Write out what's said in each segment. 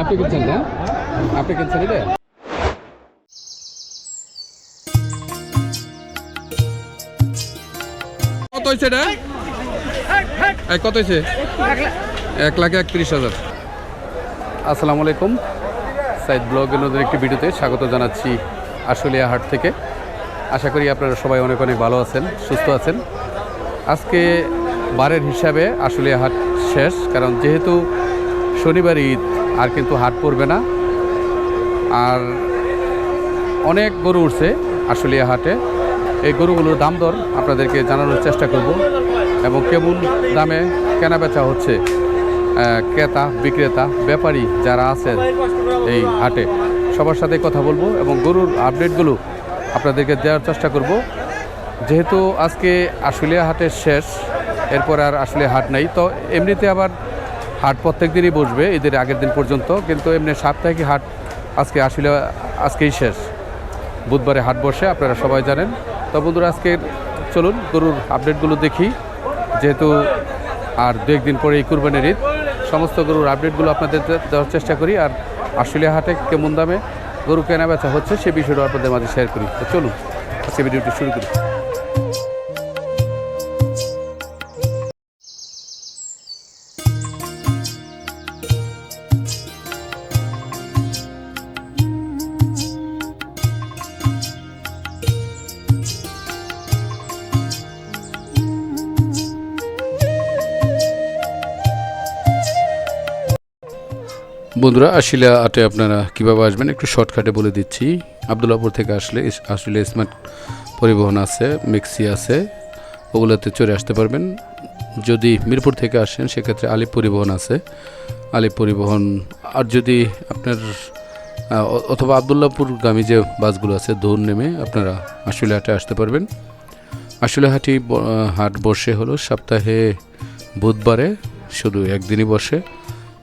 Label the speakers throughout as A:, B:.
A: আপনি কিনছেন না? আপনি কিনছেন এটা? কত হয়েছে এটা? কত হয়েছে এক লাখ একত্রিশ হাজার। আসসালামু আলাইকুম। সাইদ ব্লগের নতুন একটি ভিডিওতে স্বাগত জানাচ্ছি আশুলিয়া হাট থেকে। আশা করি আপনারা সবাই অনেক অনেক ভালো আছেন, সুস্থ আছেন। আজকে বারের হিসাবে আশুলিয়া হাট শেষ, কারণ যেহেতু শনিবার ঈদ আর কিন্তু হাট পড়বে না। আর অনেক গরু উঠছে আশুলিয়া হাটে। এই গরুগুলোর দাম দর আপনাদেরকে জানানোর চেষ্টা করব এবং কেমন দামে কেনা বেচা হচ্ছে ক্রেতা, বিক্রেতা, ব্যাপারী যারা আছেন এই হাটে। সবার সাথে কথা বলব এবং গরুর আপডেটগুলো আপনাদেরকে দেওয়ার চেষ্টা করব। যেহেতু আজকে আশুলিয়া হাটের শেষ, এরপর আর আসলে হাট নাই, তো এমনিতে আবার হাট প্রত্যেক দিনই বসবে, ঈদের আগের দিন পর্যন্ত, কিন্তু এমনি সাপ্তাহিক হাট আজকে আসলে, আজকেই শেষ। বুধবারে হাট বসে, আপনারা সবাই জানেন। তো বন্ধুরা আজকে চলুন গরুর আপডেটগুলো দেখি। যেহেতু আর দু একদিন পরে এই কুরবানির ঈদ, সমস্ত গরুর আপডেটগুলো আপনাদের দেওয়ার চেষ্টা করি। আর আশুলিয়া হাটে কেমন দামে গরু কেনা বেচা হচ্ছে, সে বিষয়টা আপনাদের মাঝে শেয়ার করি। তো চলুন, আজকে ভিডিওটি শুরু করি। বন্ধুরা আশিলা আটে আপনারা কীভাবে আসবেন? একটু শর্টকাটে বলে দিচ্ছি। আবদুল্লাপুর থেকে আসলে আসলে স্মার্ট পরিবহন আছে, মিক্সি আছে, ওগুলোতে চড়ে আসতে পারবেন। যদি মিরপুর থেকে আসেন, সেক্ষেত্রে আলিপ পরিবহন আছে। আলিপ পরিবহন, আর যদি আপনার অথবা আবদুল্লাপুরগামী যে বাসগুলো আছে দৌড় নেমে আপনারা আশুলিয়া হাটে আসতে পারবেন। আশুলিয়া হাটি হাট বসে হলো সপ্তাহে বুধবারে, শুধু একদিনই বসে।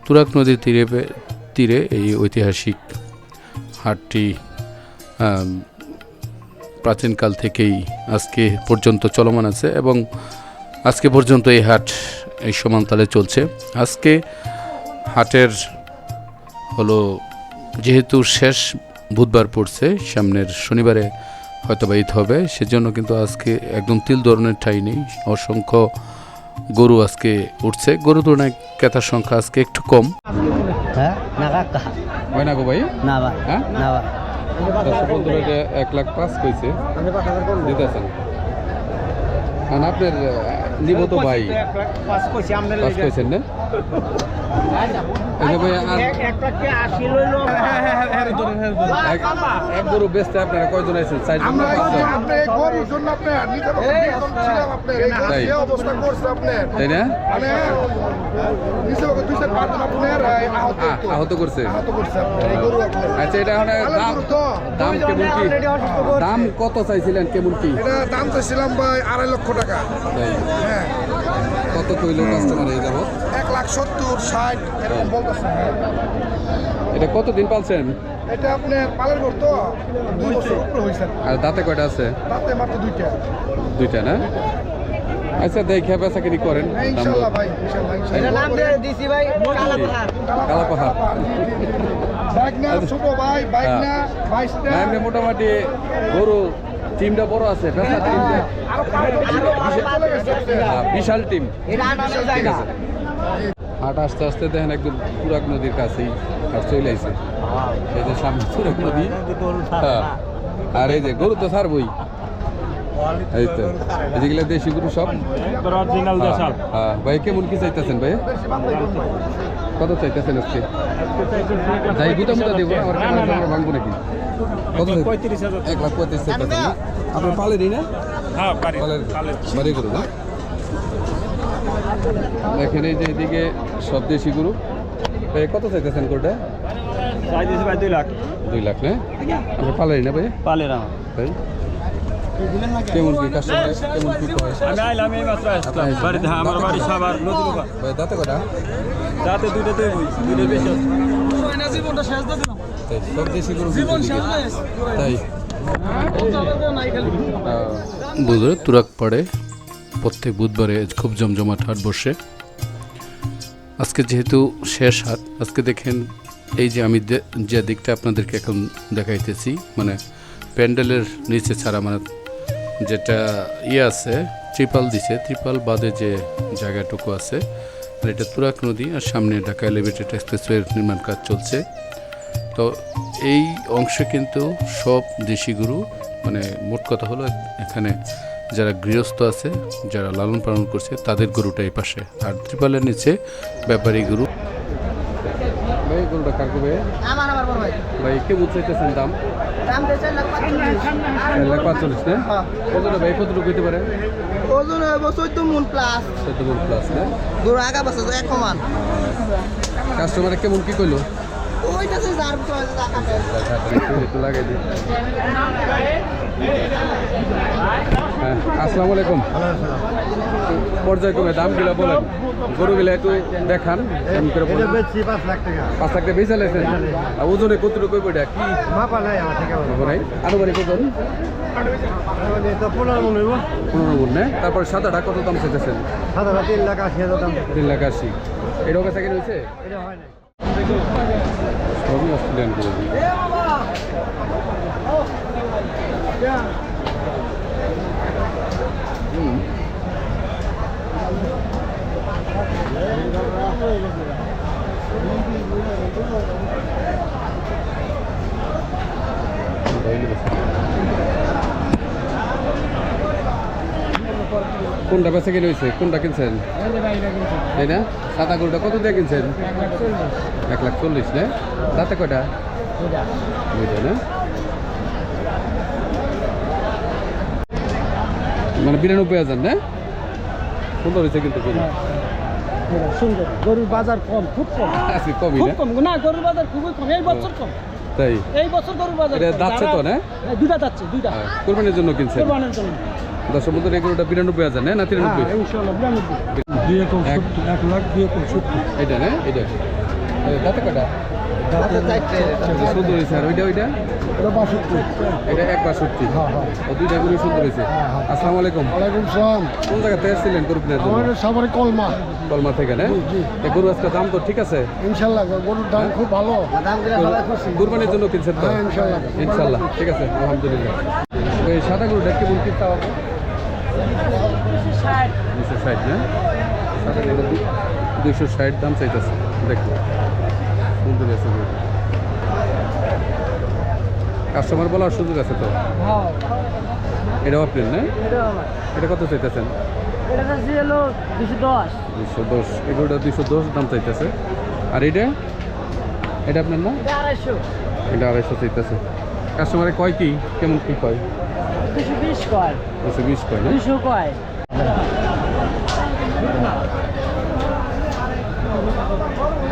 A: তুরাক নদীর তীরে তীরে এই ঐতিহাসিক হাটটি প্রাচীনকাল থেকেই আজকে পর্যন্ত চলমান আছে এবং আজকে পর্যন্ত এই হাট এই সমানতালে চলছে। আজকে হাটের হলো যেহেতু শেষ বুধবার পড়ছে, সামনের শনিবারে হয়তো বা ঈদ হবে, সেজন্য কিন্তু আজকে একদম তিল ধরনের ঠাই নেই। অসংখ্য গরু আজকে উঠছে। গরু তুলনায় ক্রেতার সংখ্যা আজকে একটু কম।
B: হ্যাঁ না কাকা
A: হয় না গো ভাই?
B: না ভাই
A: হ্যাঁ?
B: না ভাই
A: দর্শক বন্ধুরা এক লাখ পাঁচ কইছে। দিতেছেন। আর আপনার নিব তো ভাই। পাঁচ কইছেন না? এই যে ভাই আর এক- এক গরু বেচতে আপনারা কয়জন আছেন চারজন না
C: আমরা
A: পাঁচজন?
C: আপনি এই গরুর জন্য আপনি নিজের অভিযোগ ছিলাম আপনার এই
A: তাই।
C: যে অবস্থা করছে আপনার।
A: তাই না?
C: মানে আহত
A: করছে। আচ্ছা এটা দাম
C: তো
A: দাম কেমন কি? দাম কত চাইছিলেন কেমন কি?
C: এটা দাম চাইছিলাম ভাই আড়াই লক্ষ টাকা। হ্যাঁ।
A: কত কইলো কাস্টমার এই যাব
C: এক লাখ সত্তর ষাট এরকম বলতেছে।
A: এটা কত দিন পালছেন?
C: এটা আপনার পালের ঘর তো দুই বছর উপরে হয়েছে
A: আর দাঁতে কয়টা আছে?
C: তাতে মাত্র দুইটা।
A: দুইটা না? আচ্ছা দেখে বেচা কিনি করেন।
C: হ্যাঁ, ভাই
B: দিছি ভাই
A: কালা পাহাড়
C: বাইক না ছোট ভাই বাইক না বাইশটা।
A: না এমনি মোটামুটি গরু টিমটা বড় আছে বিশাল টিম। হাট আস্তে আস্তে দেখেন একদম তুরাক নদীর কাছেই আর চলে আইছে। এই যে সামনে তুরাক নদী। হ্যাঁ। আর এই যে গরু তো ছাড়বই। এই তো। যেগুলো দেশি গরু সব। হ্যাঁ, হ্যাঁ। ভাই কেমন কি চাইতেছেন ভাই? কত চাইতেছেন আজকে? যাই গুতা মুতা দেবো আমার ক্যামেরা ক্যামেরা ভাঙবো নাকি? কত
D: পঁয়ত্রিশ হাজার
A: এক লাখ পঁয়ত্রিশ চাইতেছেন? আপনার পালেরই না?
D: হ্যাঁ
A: পালের। বাড়ি গরু না? দেখেন এই যে এদিকে সব দেশি গরু। কত চাইতেছেন গরুটা?
D: চাই দিয়েছি ভাই দুই লাখ।
A: দুই লাখ না? আপনার পালেরই না ভাই?
D: পালের আমার।
A: ভাই কেমন কি কাস্টমার কেমন কি
D: আমি আইলাম এই মাত্র আসলাম। বাড়িতে হ্যাঁ, আমার বাড়ি সাবার নদীর
A: দাঁতে কটা
D: যাতে দুইটাতে দুইটা বেশি আছে।
A: তাই সব দেশি গরু তাই। বুধবারে তুরাক পড়ে প্রত্যেক বুধবারে খুব জমজমাট হাট বসে। আজকে যেহেতু শেষ হাট আজকে দেখেন এই যে আমি যে- যে দিকটা আপনাদেরকে এখন দেখাইতেছি মানে প্যান্ডেলের নিচে ছাড়া মানে যেটা ইয়ে আছে ত্রিপাল দিছে ত্রিপাল বাদে যে জায়গাটুকু আছে আর এটা তুরাক নদী আর সামনে ঢাকা এলিভেটেড এক্সপ্রেসওয়ের নির্মাণ কাজ চলছে। তো এই অংশে কিন্তু সব দেশি গরু মানে মোট কথা হলো এখানে যারা গৃহস্থ আছে, যারা লালন পালন করছে, তাদের গরুটা এই পাশে। আর ত্রিপালের নিচে ব্যাপারী গরু। গরুটা কার কবে?
B: আমার আমার বড় ভাই।
A: ভাই কেমন চাইতেছেন দাম?
B: দাম দিয়েছে লাখ
A: লাখ পাঁচচল্লিশ না?
B: হ্যাঁ।
A: কতটা ভাই কতটুকু হইতে পারে?
B: ওজন হইব চোদ্দ মন প্লাস
A: চোদ্দ গুণ প্লাস না?
B: গরু আগা বছর এক সমান।
A: কাস্টমারে কেমন কি কইলো?
B: ওইটাছে যার চয়েস যা কাটে
A: একটু লাগাই দিই। আসসালামু আলাইকুম। পর্যায়ক্রমে দামগুলো বলেন। গরুগুলো একটু দেখান। করে
C: পাঁচ লাখ টাকা।
A: বেচা লেছেন ওজনে কতটুকু বইটা কি?
C: মাপা নাই
A: আনুমানিক ওজন?
C: পনেরো মনে
A: না? তারপর সাদাটা কত দাম চাইতেছেন?
C: সাধারণ তিন লাখ আশি হাজার দাম।
A: তিন লাখ আশি। এটাও কাছে কেন হয়েছে
C: এটা হয়
A: সবই অস্ট্রেলিয়ান হুম কোনটা বেচা কিনে হয়েছে কোনটা কিনছেন? তাই না? সাদা গরুটা কত দিয়ে কিনছেন? এক লাখ চল্লিশ না? তাতে কয়টা? দুইটা না? মানে বিরানব্বই হাজার না? সুন্দর হয়েছে কিন্তু
B: সুন্দর গরুর বাজার কম খুব কম
A: কমই না?
B: কম না গরুর বাজার খুবই কম এই বছর কম
A: তাই?
B: এই বছর গরুর বাজার
A: এটা। দাচ্ছে তো না?
B: দুইটা যাচ্ছে দুইটা।
A: হ্যাঁ, কোরবানির জন্য কিনছেন?
B: কোরবানির জন্য।
A: দশ বিরানব্বই হাজার না? না তিরানব্বই?
B: হ্যাঁ
A: এক-
C: লাখ দুই
A: এটা না? এটা এ, তাতে কয়টা? সুন্দর হয়েছে আর ওইটা ওইটা?
C: এটা
A: এক বাষট্টি।
C: হ্যাঁ, হ্যাঁ।
A: ও দুইটা গরু সুন্দর হয়েছে। আসসালামু আলাইকুম।
C: ওয়ালাইকুম সালাম।
A: কোন জায়গাতে এসেছিলেন গরু কেনার জন্য?
C: সবারই কলমা।
A: কলমা থেকে না?
C: জি, জি।
A: গরু আজকে দাম তো ঠিক আছে?
C: ইনশাল্লাহ গরুর দাম খুব ভালো।
A: কুরবানির জন্য কিনছেন তো?
C: হ্যাঁ,
A: ঠিক আছে আলহামদুলিল্লাহ। সাদা গরুটা কেমন কিনতে হবে দুশো ষাট না? দুশো ষাট দাম চাইতেছে। দেখো। সুন্দর আছে কাস্টমার বলার সুযোগ আছে তো? এটাও আপনার না?
B: এটা
A: কত চাইতেছেন?
B: দুশো দশ।
A: এগুলোটা দুশো দশ দাম চাইতেছে। আর এটা? এটা আপনার না
B: এটা আড়াইশো।
A: চাইতেছে। কাস্টমারে কয় কি? কেমন কি কয়?
B: দুশো বিশ কয়?
A: দুশো বিশ কয়
B: দুশো কয়?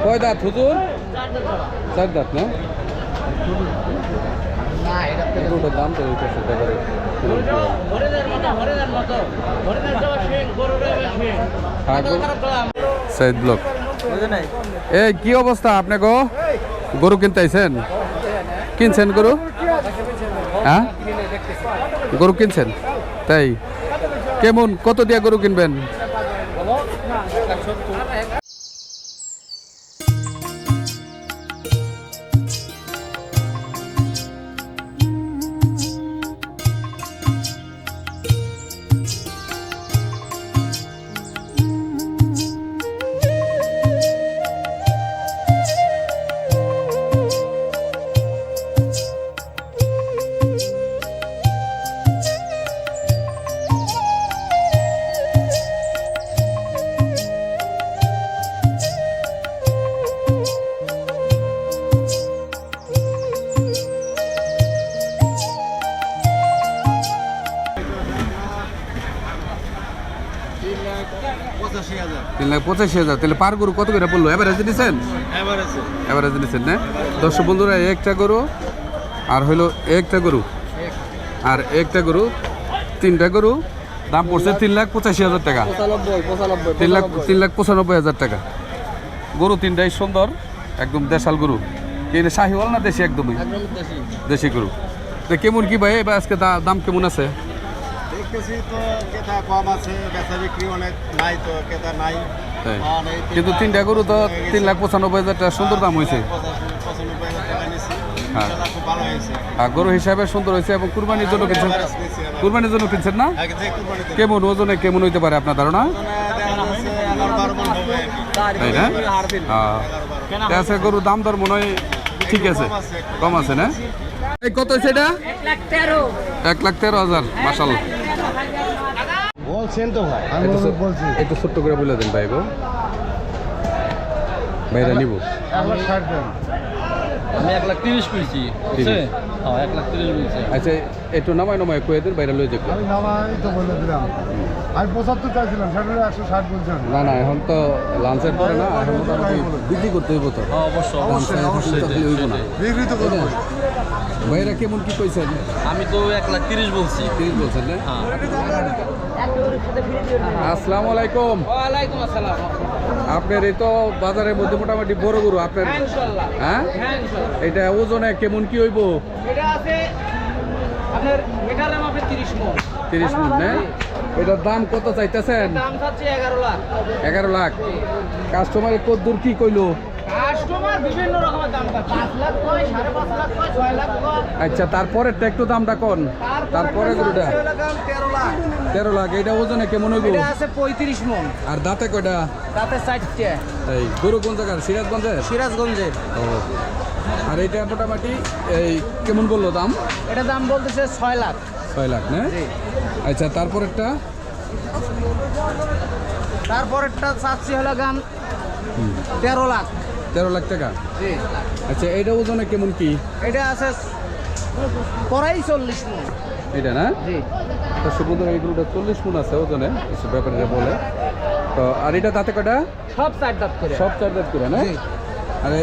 A: কয় দাঁত হুজুর? চার দাঁত না? দাম তো ব্লক। এই কি অবস্থা আপনি গো? গরু কিনতে আইছেন? কিনছেন গরু? হ্যাঁ? গরু কিনছেন? তাই। কেমন? কত দিয়ে গরু কিনবেন? তিন লাখ পঁচাশি হাজার তাহলে পার গরু কত করে বলল এভারেজ দিচ্ছেন এভারেজ দিচ্ছেন না? দর্শক বন্ধুরা একটা গরু আর হইল একটা গরু। আর একটা গরু তিনটা গরু দাম পড়ছে তিন লাখ পঁচাশি হাজার টাকা। তিন লাখ তিন লাখ পঁচানব্বই হাজার টাকা। গরু তিনটাই সুন্দর একদম দেশাল গরু। কিন্তু শাহিওয়াল না দেশি একদমই? দেশি। গরু। তো কেমন কি ভাই? এবার আজকে দাম কেমন আছে?
C: দেখতেছি তো কেতা কম আছে বেচা বিক্রি অনেক নাই তো কেতা নাই।
A: কিন্তু তিনটা গরু তো তিন লাখ পঁচানব্বই হাজার টাকা সুন্দর দাম হয়েছে। হ্যাঁ। গরু হিসাবে সুন্দর হয়েছে এবং কুরবানির জন্য কিনছেন
C: এবারে
A: কুরবানির জন্য কিনছেন না?
C: আগে যে কুরবানিতে
A: কেমন ওজনে কেমন হইতে পারে আপনার ধারণা?
C: মন।
A: তাই না? হ্যাঁ। আছে গরুর দাম দর মনে হয় ঠিক আছে। কম আছে না? এই কত হয়েছে এটা এক লাখ তেরো হাজার মাসাল
C: বলছেন তো ভাই। আমি বলছি।
A: একটু ছোট্ট করে বলে দেন ভাই গো। ভাইরা নিব।
C: আমার ষাট
D: আমি এক লাখ তিরিশ পেয়েছি? হ্যাঁ এক লাখ তিরিশ বলছে।
A: আচ্ছা একটু নামায় নামায় কয়ে দেন বাইরে লয়ে যাবে
C: আমি নামাই তো বলে দিলাম। আমি পঁচাত্তর চাইছিলাম ষাট একশো ষাট বলছেন
A: না না এখন তো লাঞ্চের পরে না এখন মোটামুটি বিক্রি করতে হইব তো।
D: হ্যাঁ অবশ্যই অবশ্যই
A: না
C: বিক্রি তো করব
A: ভাইরা কেমন কি কইছেন
D: আমি তো এক লাখ তিরিশ বলছি।
A: তিরিশ বলছেন না?
D: হ্যাঁ।
A: আসসালামু আলাইকুম।
B: ওয়ালাইকুম আসসালাম।
A: আপনার এই তো বাজারের মধ্যে মোটামুটি বড় গরু আপনার হ্যাঁ?
B: হ্যাঁ
A: এটা ওজনে কেমন কি হইব?
B: এটা আছে আপনার এটার দাম হবে তিরিশ মন।
A: তিরিশ মিনিট না এটার দাম কত চাইতেছেন?
B: দাম চাচ্ছে এগারো লাখ।
A: এগারো লাখ। কাস্টমারের কত দূর কি কইলো?
B: কাস্টমার বিভিন্ন রকমের দাম পাঁচ লাখ কয় সাড়ে পাঁচ লাখ কয় ছয় লাখ কয়।
A: আচ্ছা তারপরেরটা একটু দামটা কোন? তারপরে গরুটা
B: তেরো লাখ।
A: এটা ওজনে কেমন হইব?
B: আছে পঁয়ত্রিশ মন।
A: আর দাঁতে কয়টা?
B: তাতে চারটে।
A: এই গরু কোন জায়গার? সিরাজগঞ্জের
B: সিরাজগঞ্জের
A: ও। আর এটা মোটামুটি এই কেমন বলল দাম?
B: এটা দাম বলতেছে ছয় লাখ।
A: ছয় লাখ না? আচ্ছা তারপরেরটা?
B: তারপরেরটা চাচ্ছি হলো গান তেরো লাখ।
A: তেরো লাখ টাকা? আচ্ছা এটা ওজনে কেমন কি?
B: এটা আছে পরাই চল্লিশ
A: এটা না? তো চল্লিশ মন আছে ওজনে কিছু ব্যাপারীরা বলে। তো আর এটা দাঁতে কয়টা?
B: সব চার দাঁত করে।
A: সব চার দাঁত করে না? আরে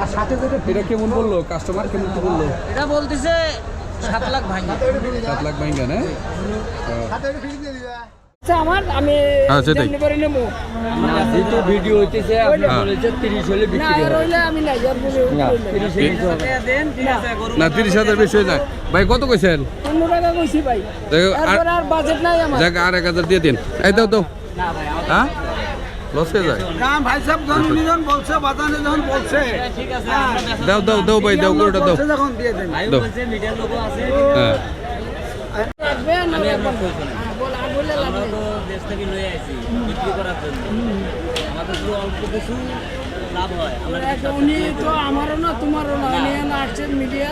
B: আর সাথে যেটা
A: এটা কেমন বলল? কাস্টমার কেমন কি বলল?
B: এটা বলতেছে সাত লাখ
A: সাত লাখ না?
E: আমার আমি
A: হ্যাঁ,
D: যেহেতু ভিডিও হইতেছে আপনি। তিরিশ হলে বিক্রি
E: আমি
D: না তিরিশ
A: হাজার বেশি যায়। ভাই কত কইছেন?
E: পনেরো টাকা কইছি ভাই।
A: আর-
E: বাজেট নাই আমার।
A: যাক আর এক হাজার দিয়ে দিন। এই দাও দাও। হ্যাঁ? লস যায়।
B: ভাই সাহেব যখন বলছে বাজানে যখন বলছে।
A: দাও দাও দাও ভাই দাও গরুটা দাও।
B: দিয়ে দেন।
E: না? হ্যাঁ, বল আর বললে লাগবে
D: দেশ থেকে লয়ে আসি বিক্রি করার জন্য আমাদের শুধু অল্প কিছু লাভ হয়
E: উনি তো আমারও না তোমারও না উনি না আসছে মিডিয়া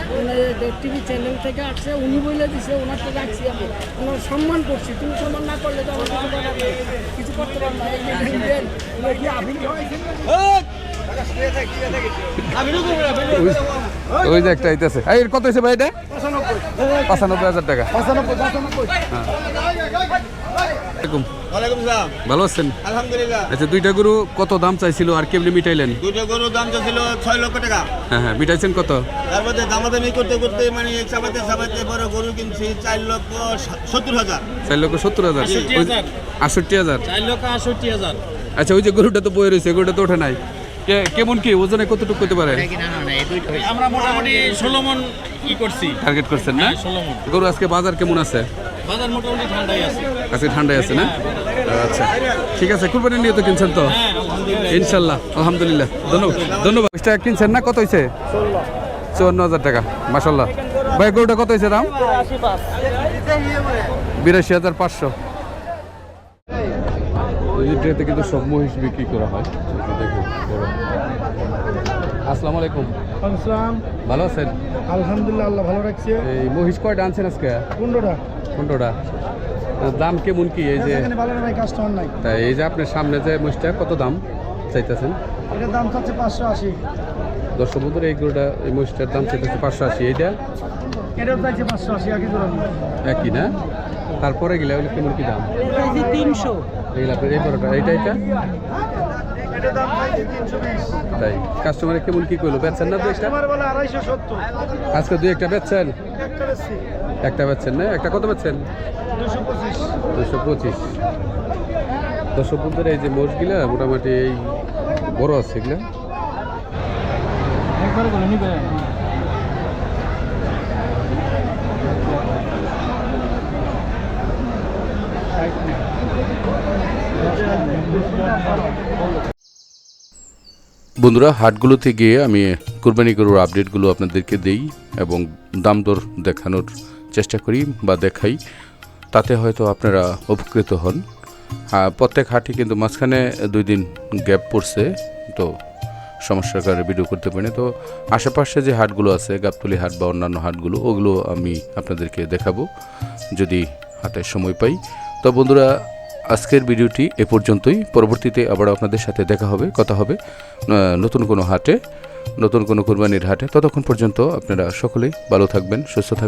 E: টিভি চ্যানেল থেকে আসছে উনি বলে দিছে ওনার থেকে আসছি আমি ওনার সম্মান করছি তুমি সম্মান না করলে তো আমার কিছু করার কিছু করতে পারব না এই যে দেখবেন, আবির খাওয়াইছেন না?
A: ওই- যে একটা আইতেছে। এই কত হয়েছে ভাই এটা? পঁচানব্বই। হাজার টাকা। হ্যাঁ। ভালো আছেন? আচ্ছা দুইটা গরু কত দাম চাইছিল আর কেমনি মিটাইলেন?
C: দুটো গরুর দাম তো ছয় লক্ষ টাকা।
A: হ্যাঁ হ্যাঁ মিটাইছেন কত?
C: তার দামাদামি করতে করতে মানে চাপাতে চাপাতে বড় গরু কিনছি চার লক্ষ সত্তর হাজার।
A: চার লক্ষ সত্তর হাজার।
D: আটষট্টি
A: ওই-
D: হাজার।
A: হাজার?
D: চার লক্ষ আটষট্টি হাজার।
A: আচ্ছা ওই যে গরুটা তো বয়ে রয়েছে গরুটা তো ওঠে নাই। কেমন কি? ওজনে কতটুকু করতে পারে?
D: আমরা মোটামুটি ষোলো মন ই করছি।
A: টার্গেট করছেন না?
D: হ্যাঁ, ষোলো মন
A: গরু আজকে বাজার কেমন আছে?
D: বাজার মোটামুটি ঠান্ডাই আছে।
A: আজকে ঠান্ডায় আছে না? আচ্ছা ঠিক আছে কুরবানি নিয়ে তো? কিনছেন তো ইনশাল্লাহ আলহামদুলিল্লাহ। ধন্যবাদ ধন্যবাদ। এটা কিনছেন না? কত হয়েছে চুয়ান্ন হাজার টাকা মাসাল্লাহ ভাই গরুটা কত হয়েছে দাম? বিরাশি হাজার পাঁচশো। এটাতে কিন্তু সব মহিষ বিক্রি করা হয়। এই দেখুন আসসালামু আলাইকুম।
B: আসসালাম
A: ভালো আছেন?
B: আলহামদুলিল্লাহ আল্লাহ ভালো রাখছে।
A: এই মহিষ কয়টা আনছেন আজকে?
B: পনেরোটা।
A: পনেরোটা। দাম কেমন কি? এই যে
B: এখানে ভালো নাই কাস্টমার নাই।
A: তাই এই যে আপনার সামনে যে মহিষটা কত দাম চাইতেছেন?
B: এটার দাম চাচ্ছে পাঁচশো আশি।
A: দর্শক বন্ধুরা এই গরুটা এই মহিষটার দাম চাইতেছে পাঁচশো আশি। এইটা?
B: এটার চাইছে পাঁচশো আশি একই
A: না? তারপরে গেলে কেমন কি দাম?
B: তিনশো।
A: এগুলো আপনার এই বড়টা এইটা এটা তাই কাস্টমারে কেমন কি করল বেচছেন না দু একটা? আজকে দুই একটা বেচছেন?
B: একটা
A: বেচছেন না? একটা কত বেচছেন?
B: দুশো পঁচিশ।
A: দুশো বন্ধুরা এই যে মোষগুলা মোটামুটি এই বড় আছে এগুলা
B: একবার করে নিবে
A: বন্ধুরা, হাটগুলোতে গিয়ে আমি কোরবানি গরুর আপডেটগুলো আপনাদেরকে দেই এবং দাম দর দেখানোর চেষ্টা করি বা দেখাই। তাতে হয়তো আপনারা উপকৃত হন। প্রত্যেক হাটে কিন্তু মাঝখানে দুই দিন গ্যাপ পড়ছে, তো সমস্যার কারণে ভিডিও করতে পারিনি তো আশেপাশে যে হাটগুলো আছে, গাবতলি হাট বা অন্যান্য হাটগুলো, ওগুলো আমি আপনাদেরকে দেখাবো। যদি হাতে সময় পাই তো বন্ধুরা, আজকের ভিডিওটি এ পর্যন্তই। পরবর্তীতে আবার আপনাদের সাথে দেখা হবে, কথা হবে নতুন কোনো হাটে, নতুন কোনো কোরবানির হাটে। ততক্ষণ পর্যন্ত আপনারা সকলেই ভালো থাকবেন, সুস্থ থাকবেন।